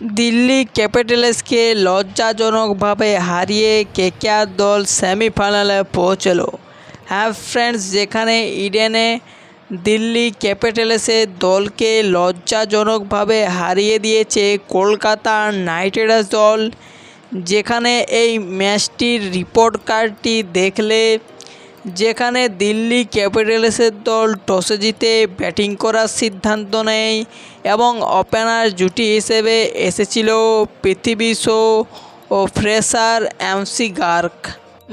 দিল্লি ক্যাপিটালসকে লজ্জাজনকভাবে হারিয়ে কেকেআর দল সেমিফাইনালে পৌঁছলো। হ্যাঁ ফ্রেন্ডস, যেখানে ইডেনে দিল্লি ক্যাপিটালসের দলকে লজ্জাজনকভাবে হারিয়ে দিয়েছে কলকাতা নাইট রাইডার্স দল। যেখানে এই ম্যাচটির রিপোর্ট কার্ডটি দেখলে যেখানে দিল্লি ক্যাপিটালসের দল টসে জিতে ব্যাটিং করার সিদ্ধান্ত নেয় এবং ওপেনার জুটি হিসেবে এসেছিল পৃথিবী শো ও ফ্রেশার এমসি গার্ক,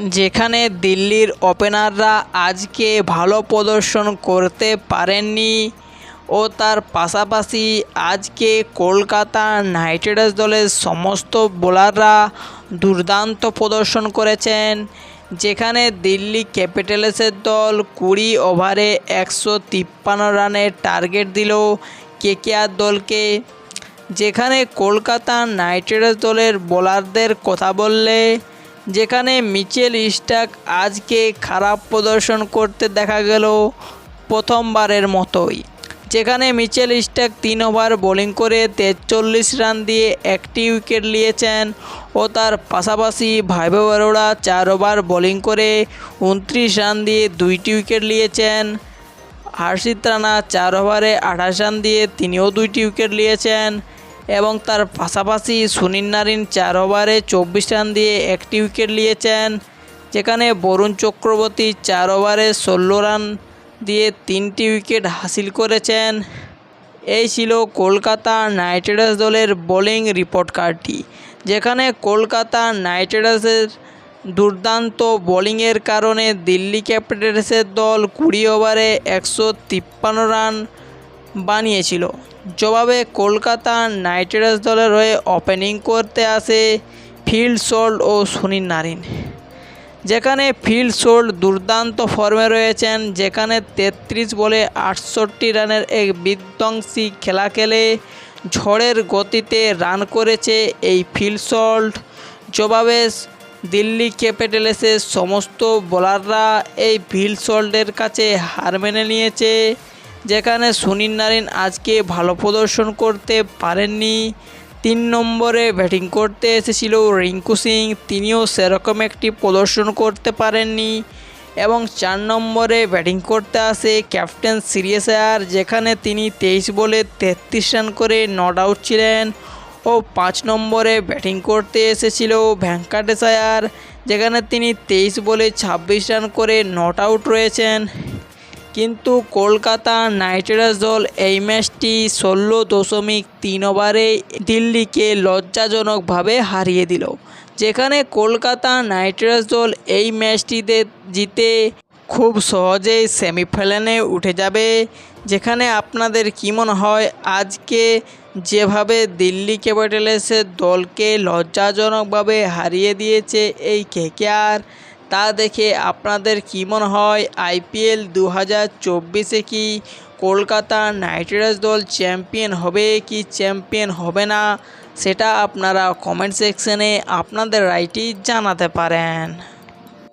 যেখানে দিল্লির ওপেনাররা আজকে ভালো প্রদর্শন করতে পারেননি ও তার পাশাপাশি আজকে কলকাতা নাইট রাইডার্স দলের সমস্ত বোলাররা দুর্দান্ত প্রদর্শন করেছেন যেখানে দিল্লি ক্যাপিটালসের দল কুড়ি ওভারে একশো তিপ্পান্ন রানের টার্গেট দিল কেকেআর দলকে। যেখানে কলকাতা নাইট রাইডার্স দলের বোলারদের কথা বললে, যেখানে মিচেল স্টাক আজকে খারাপ প্রদর্শন করতে দেখা গেল প্রথমবারের মতোই। যেখানে মিচেল স্টাক তিন ওভার বোলিং করে তেচল্লিশ রান দিয়ে একটি উইকেট নিয়েছেন ও তার পাশাপাশি ভাইভব অরোরা চার ওভার বোলিং করে উনত্রিশ রান দিয়ে দুইটি উইকেট নিয়েছেন। হার্ষিত রানা চার ওভারে আঠাশ রান দিয়ে তিনিও দুইটি উইকেট নিয়েছেন এবং তার পাশাপাশি সুনীল নারিন চার ওভারে চব্বিশ রান দিয়ে একটি উইকেট নিয়েছেন, যেখানে বরুণ চক্রবর্তী চার ওভারে ষোলো রান দিয়ে তিনটি উইকেট হাসিল করেছেন। এই ছিল কলকাতা নাইট রাইডার্স দলের বোলিং রিপোর্ট কার্ডটি, যেখানে কলকাতা নাইট রাইডার্সের দুর্দান্ত বোলিংয়ের কারণে দিল্লি ক্যাপিটালসের দল কুড়ি ওভারে একশো তিপ্পান্ন রান বানিয়েছিল। জবাবে কলকাতা নাইট রাইডার্স দলের হয়ে ওপেনিং করতে আসে ফিল্ড সোল্ড ও সুনীল নারিন। যেখানে ফিল্ড সোল্ড দুর্দান্ত ফর্মে রয়েছেন, যেখানে তেত্রিশ বলে আটষট্টি রানের এক বিধ্বংসী খেলা খেলে ঝড়ের গতিতে রান করেছে এই ফিল্ড সোল্ড জবাবে দিল্লি ক্যাপিটালসের সমস্ত বোলাররা এই ফিল্ড সোল্ডের কাছে হার মেনে নিয়েছে, যেখানে সুনীল নারিন আজকে ভালো প্রদর্শন করতে পারেননি। তিন নম্বরে ব্যাটিং করতে এসেছিল রিঙ্কু সিং। তিনিও সেরকম একটি প্রদর্শন করতে পারেননি। এবং চার নম্বরে ব্যাটিং করতে আসে ক্যাপ্টেন সিরিয়াস আয়ার, যেখানে তিনি তেইশ বলে তেত্রিশ রান করে নট আউট ছিলেন। ও পাঁচ নম্বরে ব্যাটিং করতে এসেছিল ভেঙ্কাটেশ আয়ার, যেখানে তিনি তেইশ বলে ছাব্বিশ রান করে নট আউট রয়েছেন। কিন্তু কলকাতা নাইট রাইডার্স দল এই ম্যাচটি ষোলো দশমিক তিন ওভারে দিল্লিকে লজ্জাজনকভাবে হারিয়ে দিল, যেখানে কলকাতা নাইট রাইডার্স দল এই ম্যাচটিতে জিতে খুব সহজেই সেমিফাইনালে উঠে যাবে। যেখানে আপনাদের কী মনে হয়, আজকে যেভাবে দিল্লি ক্যাপিটালসের দলকে লজ্জাজনকভাবে হারিয়ে দিয়েছে এই কেকেআর তা দেখে আপনাদের কী মনে হয়? আইপিএল দু হাজার চব্বিশে কি কলকাতা নাইট রাইডার্স দল চ্যাম্পিয়ন হবে কি চ্যাম্পিয়ন হবে না? সেটা আপনারা কমেন্ট সেকশনে আপনাদের রায়টি জানাতে পারেন।